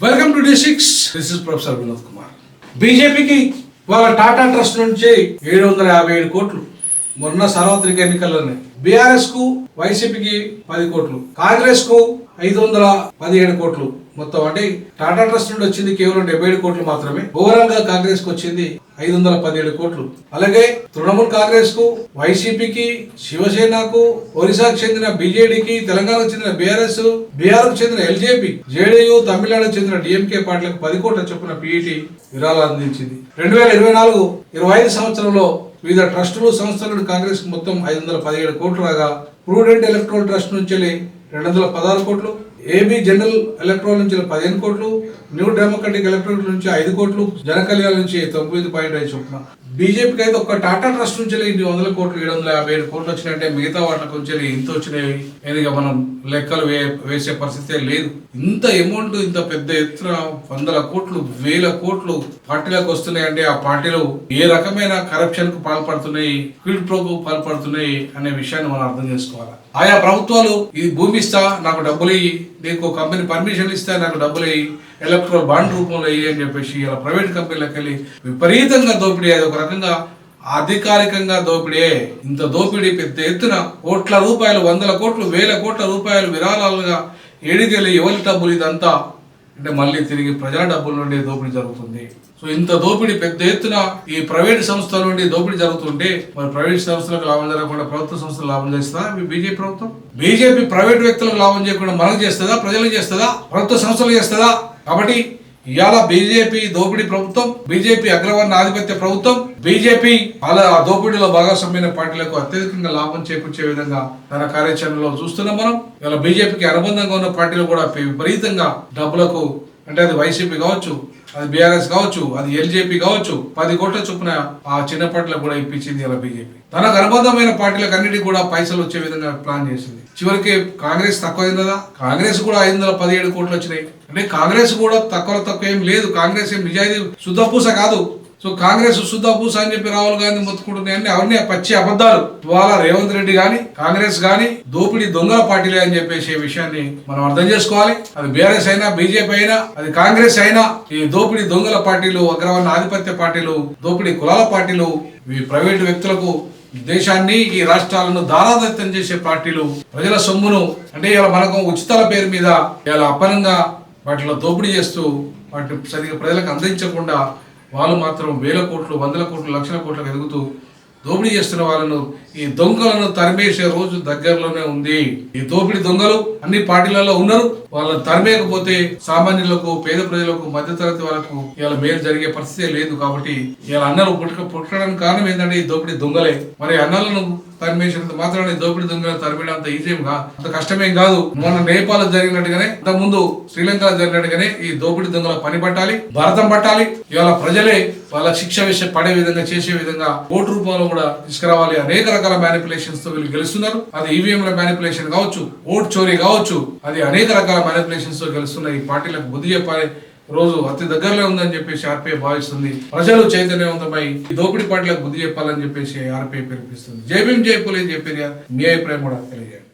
Welcome to the six this is professor Vinod Kumar బీజేపీకి వాళ్ళ Tata trust నుంచి ఏడు వందల యాభై ఏడు కోట్లు మొన్న సార్వత్రిక ఎన్నికల్లోనే. బీఆర్ఎస్కు వైసీపీకి పది కోట్లు కాంగ్రెస్కు ఐదు వందల పదిహేడు కోట్లు మొత్తం. అంటే టాటా ట్రస్ట్ నుండి వచ్చింది కేవలం డెబ్బై ఏడు కోట్లు మాత్రమే. ఓవరాల్గా కాంగ్రెస్కు వచ్చింది ఐదు వందల పదిహేడు కోట్లు. అలాగే తృణమూల్ కాంగ్రెస్కు వైసీపీకి శివసేనకు ఒరిస్సాకు చెందిన బీజేడీకి తెలంగాణకు చెందిన బీఆర్ఎస్ బీహార్కు చెందిన ఎల్జేపీ జేడీయూ తమిళనాడుకు చెందిన డిఎంకే పార్టీలకు పది కోట్ల చొప్పున పీఈటీ విరాళాలు అందించింది. రెండు వేల ఇరవై నాలుగు ఇరవై ఐదు సంవత్సరంలో వివిధ ట్రస్టులు సంస్థల నుండి కాంగ్రెస్ మొత్తం ఐదు వందల పదిహేడు కోట్లు రాగా ప్రూడెంట్ ఎలక్ట్రల్ ట్రస్ట్ నుంచి రెండు వందల పదహారు కోట్లు. ఏబీ జనరల్ ఎలక్ట్రల్ నుంచి పదిహేను కోట్లు న్యూ డెమోక్రటిక్ ఎలక్ట్రల్ నుంచి ఐదు కోట్లు జన కళ్యాణ్ నుంచి తొమ్మిది పాయింట్ ఐదు చొప్పున. బీజేపీకి అయితే ఒక టాటా ట్రస్ట్ నుంచి ఇన్ని వందల కోట్లు ఏడు వందల యాభై ఏడు కోట్లు వచ్చినాయంటే మిగతా వాటి నుంచి ఇంత వచ్చినాయి. ఏదిగా మనం లెక్కలు వే వేసే పరిస్థితే లేదు. ఇంత అమౌంట్ ఇంత పెద్ద ఎత్తున వందల కోట్లు వేల కోట్లు పార్టీలకు వస్తున్నాయంటే ఆ పార్టీలు ఏ రకమైన కరప్షన్కు పాల్పడుతున్నాయి క్విడ్ ప్రోకు పాల్పడుతున్నాయి అనే విషయాన్ని మనం అర్థం చేసుకోవాలి. ఆయా ప్రభుత్వాలు ఇది భూమిస్తా నాకు డబ్బులు ఇయ్యి నీకు కంపెనీ పర్మిషన్ ఇస్తే నాకు డబ్బులు అయ్యి ఎలక్ట్రో బాండ్ రూపంలో అయ్యి అని చెప్పేసి ఇలా ప్రైవేట్ కంపెనీలకు వెళ్ళి విపరీతంగా దోపిడీ అది ఒక రకంగా అధికారికంగా దోపిడీ ఇంత దోపిడీ పెద్ద ఎత్తున కోట్ల రూపాయలు వందల కోట్లు వేల కోట్ల రూపాయలు విరాళాలుగా ఏడికెళ్ళి ఎవరి డబ్బులు ఇదంతా? అంటే మళ్ళీ తిరిగి ప్రజా డబ్బుల నుండి దోపిడీ జరుగుతుంది. సో ఇంత దోపిడీ పెద్ద ఎత్తున ఈ ప్రైవేట్ సంస్థల నుండి దోపిడీ జరుగుతుంటే మరి ప్రైవేట్ సంస్థలకు లాభం జరగకుండా ప్రభుత్వ సంస్థలు లాభం చేస్తుందా? మీ బీజేపీ ప్రభుత్వం? బీజేపీ ప్రైవేట్ వ్యక్తులకు లాభం చేయకుండా మనకు చేస్తుందా? ప్రజలకు చేస్తుందా? ప్రభుత్వ సంస్థలు చేస్తుందా? కాబట్టి ఇవాళ బీజేపీ దోపిడీ ప్రభుత్వం బీజేపీ అగ్రవర్ణ ఆధిపత్య ప్రభుత్వం బీజేపీ అలా ఆ దోపిడీలో భాగస్వామ్యమైన పార్టీలకు అత్యధికంగా లాభం చేకూర్చే విధంగా తన కార్యాచరణలో చూస్తున్నాం మనం. ఇలా బీజేపీకి అనుబంధంగా ఉన్న పార్టీలు కూడా విపరీతంగా డబ్బులకు అంటే అది వైసీపీ కావచ్చు అది బీఆర్ఎస్ కావచ్చు అది ఎల్జేపీ కావచ్చు పది కోట్ల చొప్పున ఆ చిన్న పార్టీలకు కూడా ఇప్పించింది ఇలా బీజేపీ. తనకు అనుబంధమైన పార్టీలకు అన్నిటికీ కూడా పైసలు వచ్చే విధంగా ప్లాన్ చేసింది. చివరికి కాంగ్రెస్ తక్కువ కదా కాంగ్రెస్ కూడా ఐదు వందల పదిహేడు కోట్లు వచ్చినాయి. అంటే కాంగ్రెస్ కూడా తక్కువ తక్కువ ఏం లేదు. కాంగ్రెస్ ఏం నిజాయితీ శుద్ధపూస కాదు. సో కాంగ్రెస్ శుద్ధపూస అని చెప్పి రాహుల్ గాంధీ మొత్తుకుంటున్నాయని అవన్నీ పచ్చి అబద్ధాలు. ఇవాళ రేవంత్ రెడ్డి గాని కాంగ్రెస్ గాని దోపిడీ దొంగల పార్టీలే అని చెప్పేసి విషయాన్ని మనం అర్థం చేసుకోవాలి. అది బీఆర్ఎస్ అయినా బీజేపీ అయినా అది కాంగ్రెస్ అయినా ఈ దోపిడీ దొంగల పార్టీలు అగ్రవర్ణ ఆధిపత్య పార్టీలు దోపిడీ కులాల పార్టీలు ఈ ప్రైవేటు వ్యక్తులకు దేశాన్ని ఈ రాష్ట్రాలను దారాదత్తం చేసే పార్టీలు ప్రజల సొమ్మును అంటే ఇలా మనకు ఉచితాల పేరు మీద ఇలా అపరంగా వాటిలో దోపిడీ చేస్తూ వాటిని సరిగ్గా ప్రజలకు అందించకుండా వాళ్ళు మాత్రం వేల కోట్లు వందల కోట్లు లక్షల కోట్లకు ఎదుగుతూ దోపిడీ చేస్తున్న వాళ్ళను ఈ దొంగలను తరిమేసే రోజు దగ్గరలోనే ఉంది. ఈ దోపిడీ దొంగలు అన్ని పార్టీలలో ఉన్నారు. వాళ్ళని తరిమేయకపోతే సామాన్యులకు పేద ప్రజలకు మధ్యతరగతి వాళ్ళకు ఇలా మేలు జరిగే పరిస్థితి లేదు కాబట్టి ఇలా అన్నలు పుట్టక పుట్టడానికి కారణం ఏంటంటే ఈ దోపిడీ దొంగలే. మరి అన్నలను తరిమేసినంత మాత్రమే దోపిడీ దొంగలు తరిమేయడం అంత ఈజీ ఏం అంత కష్టమేం కాదు. మన నేపాల్ జరిగినట్టుగానే అంత ముందు శ్రీలంకలో జరిగినట్టుగానే ఈ దోపిడీ దొంగల పని పట్టాలి భారతం పట్టాలి. ఇవాళ ప్రజలే వాళ్ళ శిక్ష విషయం పడే విధంగా చేసే విధంగా ఓటు రూపంలో కూడా తీసుకురావాలి. అనేక రకాల మ్యానిపులేషన్స్తో వీళ్ళు గెలుస్తున్నారు. అది ఈవీఎంల మ్యానిపులేషన్ కావచ్చు ఓటు చోరీ కావచ్చు అది అనేక రకాల మ్యానిపులేషన్స్తో గెలుస్తున్న ఈ పార్టీలకు బుద్ధి చెప్పాలి. రోజు అతి దగ్గరలో ఉందని చెప్పేసి ఆర్పీఐ భావిస్తుంది. ప్రజలు చైతన్యవంతమై ఈ దోపిడీ పాటలకు బుద్ధి చెప్పాలని చెప్పేసి ఆర్పీఐ పిలిపిస్తుంది జై భీమ్ జై అని చెప్పి మీ అభిప్రాయం కూడా తెలియజేయండి.